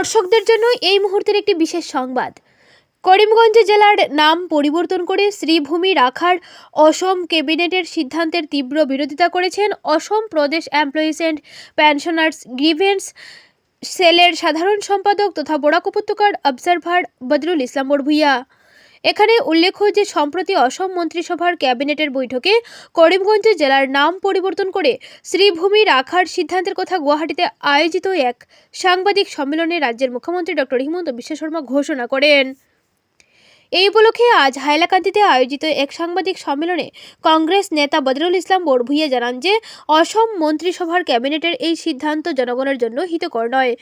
দর্শকদের জন্য এই মুহূর্তের একটি বিশেষ সংবাদ। করিমগঞ্জ জেলার নাম পরিবর্তন করে শ্রীভূমি রাখার অসম ক্যাবিনেটের সিদ্ধান্তের তীব্র বিরোধিতা করেছেন অসম প্রদেশ এমপ্লয়িজ অ্যান্ড পেনশনার্স গ্রিভেন্স সেলের সাধারণ সম্পাদক তথা বরাক উপত্যকার অবজারভার বদরুল ইসলাম বড়ভুইয়া। এখানে উল্লেখ্য যে সম্প্রতি অসম মন্ত্রিসভার ক্যাবিনেটের বৈঠকে করিমগঞ্জ জেলার নাম পরিবর্তন করে শ্রীভূমি রাখার সিদ্ধান্তের কথা গুয়াহাটিতে আয়োজিত এক সাংবাদিক সম্মেলনে রাজ্যের মুখ্যমন্ত্রী ডক্টর হিমন্ত বিশ্ব শর্মা ঘোষণা করেন। এই উপলক্ষে আজ হাইলাকান্দিতে আয়োজিত এক সাংবাদিক সম্মেলনে কংগ্রেস নেতা বদরুল ইসলাম বড়ভুইয়া জানান যে অসম মন্ত্রিসভার ক্যাবিনেটের এই সিদ্ধান্ত জনগণের জন্য হিতকর নয়।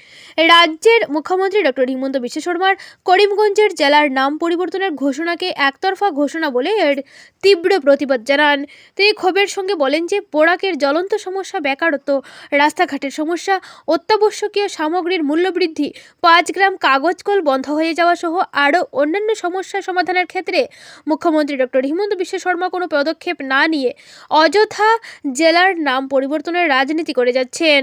রাজ্যের মুখ্যমন্ত্রী ডক্টর হিমন্ত বিশ্ব শর্মার করিমগঞ্জের জেলার নাম পরিবর্তনের ঘোষণাকে একতরফা ঘোষণা বলে এর তীব্র প্রতিবাদ জানান। তিনি ক্ষোভের সঙ্গে বলেন যে বোরাকের জ্বলন্ত সমস্যা, বেকারত্ব, রাস্তাঘাটের সমস্যা, অত্যাবশ্যকীয় সামগ্রীর মূল্যবৃদ্ধি, পাঁচ গ্রাম কাগজ কল বন্ধ হয়ে যাওয়া সহ আরও অন্যান্য সমস্যা সমাধানের ক্ষেত্রে মুখ্যমন্ত্রী ডক্টর হিমন্ত বিশ্ব শর্মা কোনো পদক্ষেপ না নিয়ে অযথা জেলার নাম পরিবর্তনের রাজনীতি করে যাচ্ছেন।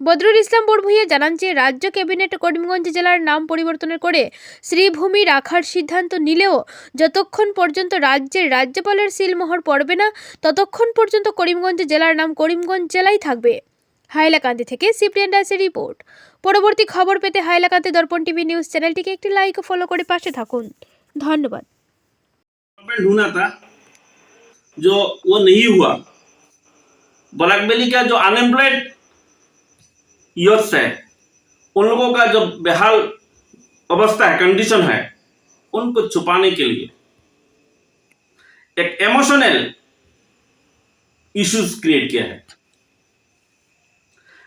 বদরুল ইসলাম বড়ভুইয়া জানান যে, রাজ্য ক্যাবিনেট করিমগঞ্জ জেলার নাম পরিবর্তনের করে শ্রীভূমি রাখার সিদ্ধান্ত নিলেও যতক্ষণ পর্যন্ত রাজ্যের রাজ্যপালের সিলমোহর পড়বে না, ততক্ষণ পর্যন্ত করিমগঞ্জ জেলার নাম করিমগঞ্জ জেলাই থাকবে। হাইলাকান্দি থেকে সিপ্রিয়ান দাসের রিপোর্ট। পরবর্তী খবর পেতে হাইলাকান্দি দর্পণ টিভি নিউজ চ্যানেলটিকে একটি লাইক ও ফলো করে পাশে থাকুন। धन्यवाद। ढूंढा था, जो वो नहीं हुआ। ब्लैकबेली का जो अनएम्प्लॉयड यूथ है, उन लोगों का जो बेहाल अवस्था है कंडीशन है, उनको छुपाने के लिए एक इमोशनल इश्यूज़ क्रिएट किया है।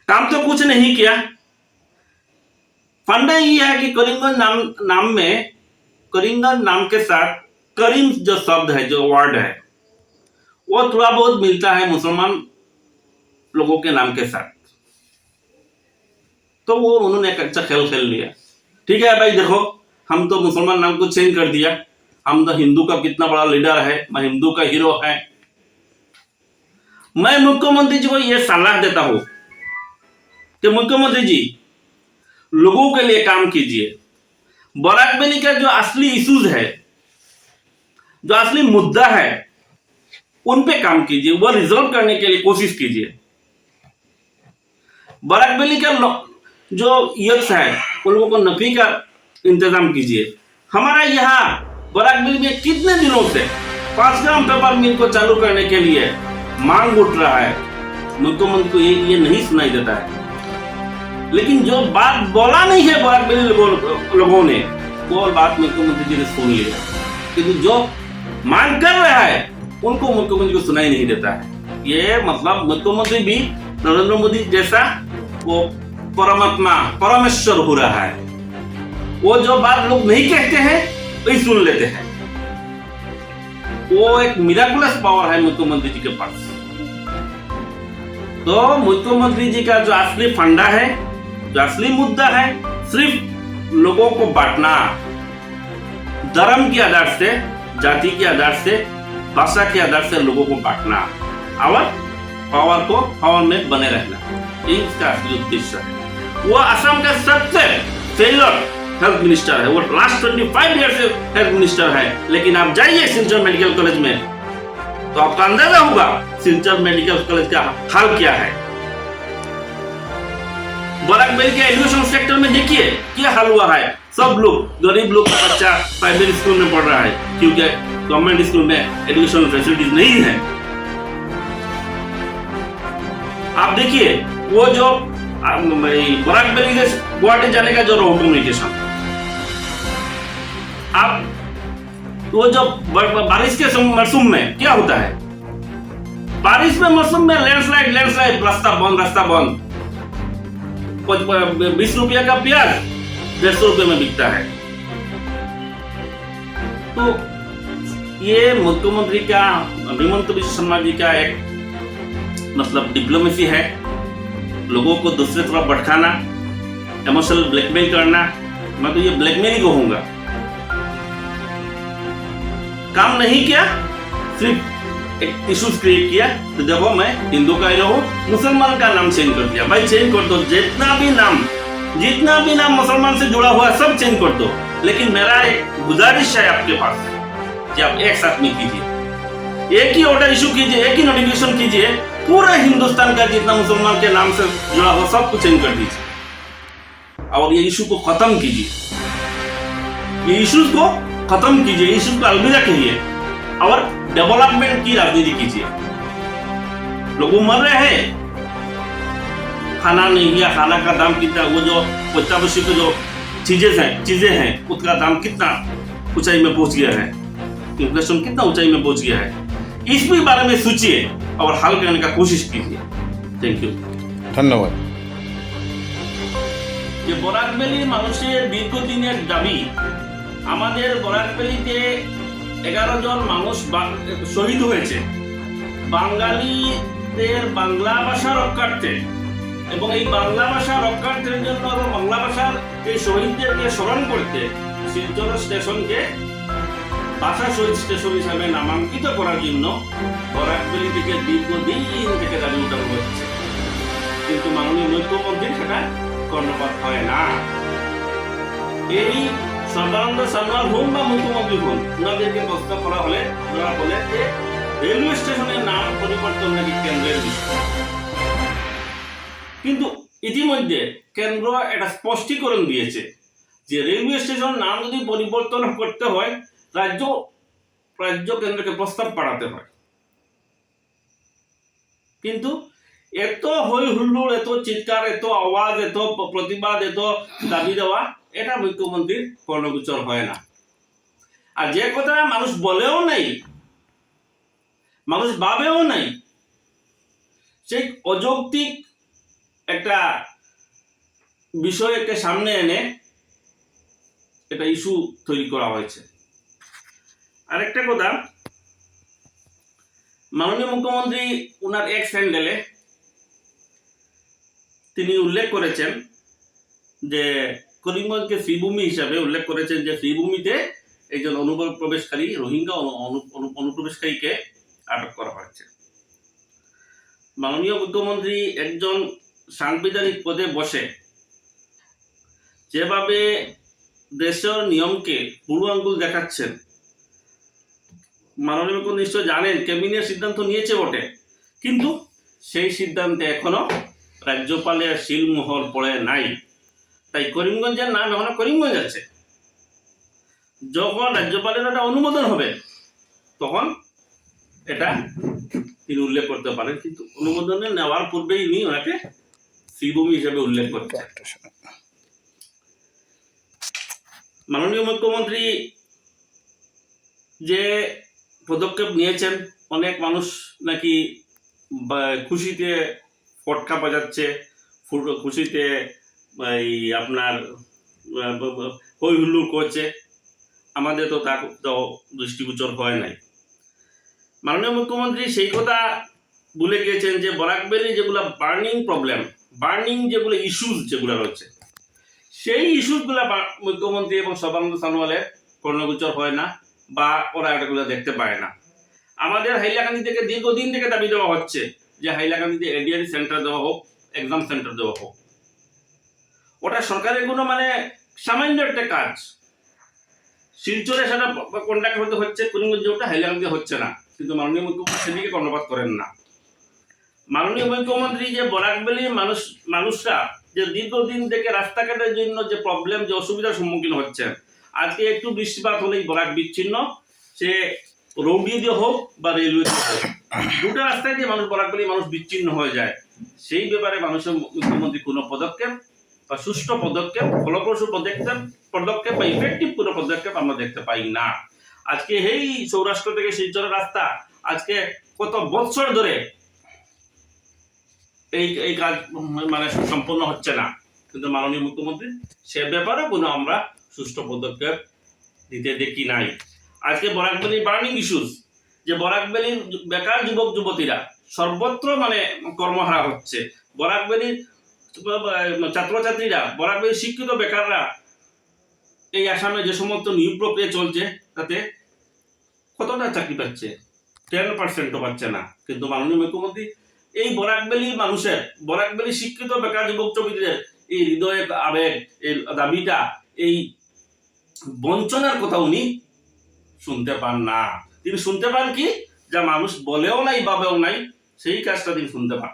काम तो कुछ नहीं किया। फंडा ये है कि करीमगंज नाम नाम में करीमगंज नाम के साथ करीम जो शब्द है, जो वर्ड है, वो थोड़ा बहुत मिलता है मुसलमान लोगों के नाम के साथ। तो वो उन्होंने एक अच्छा खेल खेल लिया। ठीक है भाई, देखो, हम तो मुसलमान नाम को चेंज कर दिया। हम तो हिंदू का कितना बड़ा लीडर है, मैं हिंदू का हीरो है। मैं मुख्यमंत्री जी को यह सलाह देता हूँ कि मुख्यमंत्री जी, लोगों के लिए काम कीजिए। बराकबेली का जो असली इश्यूज़ है, जो असली मुद्दा है, उन पे काम कीजिए, वो रिजॉल्व करने के लिए कोशिश कीजिए। बराकबेली का जो यक्स है, उन लोगों को नकली का इंतज़ाम कीजिए। हमारा यहाँ बराक बराकबेली में कितने दिनों से पाँच ग्राम पेपर मिल को चालू करने के लिए मांग उठ रहा है मुख्यमंत्री को ये ये नहीं सुनाई देता है। लेकिन जो बात बोला नहीं है लोगों लोगों ने, वो बात मुख्यमंत्री जी ने सुन लिया। किंतु जो मांग कर रहा है, उनको मुख्यमंत्री को सुनाई नहीं देता है। ये मतलब मुख्यमंत्री भी नरेंद्र मोदी जैसा वो परमात्मा, परमेश्वर हो रहा है। वो जो बात लोग नहीं कहते हैं, वही सुन लेते हैं। वो एक मिराकुलस पावर है मुख्यमंत्री जी के पास। तो मुख्यमंत्री जी का जो असली फंडा है जो असली मुद्दा है, सिर्फ़ लोगों को बांटना। धर्म के आधार से, जाति के आधार से, भाषा के आधार से लोगों को बांटना। और पावर को पावर में बने रहना। इसका असली उद्देश्य है। वो असम का सबसे फेलर हेल्थ मिनिस्टर है। वो लास्ट 25 ईयर से हेल्थ मिनिस्टर है। लेकिन आप जाइए सिंचर मेडिकल कॉलेज में तो आपका अंदाज़ा होगा सिंचर मेडिकल कॉलेज का हाल क्या है। बराकबेल के एजुकेशन सेक्टर में देखिए क्या हाल हुआ है। सब लोग, गरीब लोग का बच्चा प्राइवेट स्कूल में पढ़ रहा है, क्योंकि गवर्नमेंट स्कूल में एजुकेशन फैसिलिटीज़ नहीं है। आप देखिए, वो जो बराकबेली से गुवाहाटी जाने का जो कम्युनिकेशन आप, वो जो बारिश के मौसम में क्या होता है? बारिश में मौसम में लैंडस्लाइड लैंडस्लाइड रास्ता बंद रास्ता बंद। बीस रुपया का प्याज डेढ़ सौ रुपये में बिकता है। तो ये मुख्यमंत्री का हिमंत विश्व शर्मा जी का एक मतलब डिप्लोमेसी है। लोगों को दूसरे तरफ़ भटकाना इमोशनल ब्लैकमेल करना, मैं तो ये ब्लैकमेल ही कहूँगा। काम नहीं किया, सिर्फ़ एक इश्यूज़ क्रिएट किया तो देखो मैं हिंदू का हीरो हूँ मुसलमान का नाम चेंज कर दिया। भाई चेंज कर दो, जितना भी नाम, जितना भी नाम मुसलमान से जुड़ा हुआ सब चेंज कर दो। लेकिन मेरा एक गुजारिश है आपके पास, कि आप एक साथ में कीजिए। एक ही ऑर्डर इशू कीजिए, एक ही नोटिफिकेशन कीजिए, पूरे हिंदुस्तान का जितना मुसलमान के नाम से जुड़ा हुआ, सब कुछ चेंज कर दीजिए। और ये इशू को खत्म कीजिए। ये इश्यूज़ को खत्म कीजिए इश्यूज़ को अलविदा कहिए। और डेवलपमेंट की राजनीति कीजिए लोग मर रहे हैं खाना नहीं गया खाना का दाम कितना वो जो अत्यावश्यक जो चीजें हैं चीजें हैं उसका दाम कितना ऊंचाई में पहुंच गया है इन्फ्लेशन कितना ऊंचाई में पहुंच गया है इस भी बारे में सोचिए और हल करने का कोशिश कीजिए थैंक यू ধন্যবাদ যে বরাকবেলির মানুষের দীর্ঘদিনের দাবি আমাদের বরাকবেলিতে এগারো জন মানুষ শহীদ হয়েছে। বাঙালিদের বাংলা ভাষা রক্ষার্থে। এবং এই বাংলা ভাষা রক্ষার্থের জন্য এবং বাংলা ভাষার এই শহীদদেরকে স্মরণ করতে শিলচর স্টেশনকে ভাষা শহীদ স্টেশন হিসাবে নামাঙ্কিত করার জন্য বরাকবেলি থেকে দীর্ঘদিন থেকে দাবি উঠানো হচ্ছে। কিন্তু মাননীয় মুখ্যমন্ত্রী সেটা কর্ণপাত হয় না। এই সর্বানন্দ সনোয়াল হোম বা মুখ্যমন্ত্রী হোম ওনাদেরকে প্রশ্ন করা হলে ওনারা বলে যে রেলওয়ে স্টেশনের নাম পরিবর্তন নাকি কেন্দ্রের বিষয়। কিন্তু ইতিমধ্যে কেন্দ্র একটা স্পষ্টীকরণ দিয়েছে যে রেলওয়ে স্টেশন নাম যদি পরিবর্তন করতে হয়, রাজ্য রাজ্য কেন্দ্রকে প্রস্তাব পাঠাতে হয়। কিন্তু এত হই হুল্লোড়, এত চিৎকার, এত আওয়াজ, এত প্রতিবাদ, এত দাবি দেওয়া এটা মুখ্যমন্ত্রীর কর্ণগোচর হয় না। আর যে কথা মানুষ বলেও নাই, মানুষ ভাবেও নাই, সেই অযৌক্তিক একটা বিষয়কে সামনে এনে এটা ইস্যু তৈরি করা হয়েছে। আরেকটা কথা, মাননীয় মুখ্যমন্ত্রী ওনার এক স্যান্ডেলে তিনি উল্লেখ করেছেন যে করিমগঞ্জকে শ্রীভূমি হিসাবে উল্লেখ করেছেন যে শ্রীভূমিতে একজন অনুপ্রবেশকারী রোহিঙ্গা অনু- অনু- অনু- অনুপ্রবেশকারীকে আটক করা হয়েছে। মাননীয় মুখ্যমন্ত্রী একজন সাংবিধানিক পদে বসে যেভাবে দেশের নিয়মকে বুড়ো আঙ্গুল দেখাচ্ছেন, মাননীয় মুখ্যমন্ত্রী নিশ্চয় জানেন ক্যাবিনেট সিদ্ধান্ত নিয়েছে বটে, কিন্তু সেই সিদ্ধান্তে এখনও রাজ্যপালের শিলমোহর পড়ে নাই। তাই করিমগঞ্জের নাম, এখনও করিমগঞ্জ আছে। যখন রাজ্যপালের একটা অনুমোদন হবে, তখন এটা তিনি উল্লেখ করতে পারেন, কিন্তু অনুমোদনে নেওয়ার পূর্বেই নি ওনাকে শ্রীভূমি হিসেবে উল্লেখ করছে মাননীয় মুখ্যমন্ত্রী যে পদক্ষেপ নিয়েছেন, অনেক মানুষ নাকি খুশিতে পটকা বাজাচ্ছে খুশিতে এই আপনার হই হুল্লোড় করছে। আমাদের তো তা দৃষ্টিগোচর হয় নাই। মাননীয় মুখ্যমন্ত্রী সেই কথা ভুলে গিয়েছেন যে বরাকবেলি যেগুলো বার্নিং প্রবলেম, বার্নিং যেগুলো ইস্যুস যেগুলো রয়েছে, সেই ইস্যুসগুলো মুখ্যমন্ত্রী এবং সর্বানন্দ সানোয়ালের কর্ণগোচর হয় না বা ওরা এটাগুলো দেখতে পায় না। আমাদের হাইলাকান্দি থেকে দীর্ঘদিন থেকে দাবি দেওয়া হচ্ছে যে, হাইলাকান্দিতে এডিআরি সেন্টার দেওয়া হোক, এক্সাম সেন্টার দেওয়া হোক। ওটা সরকারের কোনো মানে সামান্য একটা কাজ। শিলচরে সেটা কন্ট্যাক্ট হতে হচ্ছে, করিমগঞ্জে ওটা হাইলাকান্দি হচ্ছে না। কিন্তু মাননীয় মুখ্যমন্ত্রী সেদিকে কর্ণপাত করেন না। মাননীয় মুখ্যমন্ত্রী যে বরাকবেলির মানুষ, মানুষরা যে দীর্ঘদিন থেকে রাস্তাঘাটের জন্য যে প্রবলেম যে অসুবিধার সম্মুখীন হচ্ছেন আজকে একটু বৃষ্টিপাত হলেই বরাক বিচ্ছিন্ন। সে রোড দিয়ে হোক বা রেলওয়ে দিয়ে হোক, দুটো রাস্তায় দিয়ে মানুষ বরাকবেলি মানুষ বিচ্ছিন্ন হয়ে যায়। সেই ব্যাপারে মানুষের মুখ্যমন্ত্রী কোনো পদক্ষেপ বা সুষ্ঠু পদক্ষেপ, ফলপ্রসূ পদক্ষেপ পদক্ষেপ বা ইফেক্টিভ কোনো পদক্ষেপ আমরা দেখতে পাই না। আজকে এই সৌরাষ্ট্র থেকে শিলচরের রাস্তা, আজকে কত বৎসর ধরে এই এই কাজ মানে সম্পন্ন হচ্ছে না। কিন্তু মাননীয় মুখ্যমন্ত্রী, সে ব্যাপারে কোনো আমরা সুষ্ঠু পদক্ষেপ দিতে দেখি নাই। আজকে বরাকবেলি বার্নিং ইস্যুস যে বরাকবেলির বেকার যুবক, যুবতীরা সর্বত্র মানে কর্মহারা হচ্ছে। বরাকবেলির ছাত্রছাত্রীরা বরাকবেলির শিক্ষিত বেকাররা এই আসামে যে সমস্ত নিয়োগ প্রক্রিয়া চলছে, তাতে কতটা চাকরি পাচ্ছে? টেন পার্সেন্টও পাচ্ছে না। কিন্তু মাননীয় মুখ্যমন্ত্রী, এই বরাকবেলি মানুষের বরাকবেলি শিক্ষিত বেকার যুবক যুবতীদের এই হৃদয়ের আবেগ, এই দাবিটা, এই বঞ্চনার কথা উনি শুনতে পান না। তিনি শুনতে পান কি? যা মানুষ বলেও নাই, ভাবেও নাই, সেই কাজটা তিনি শুনতে পান।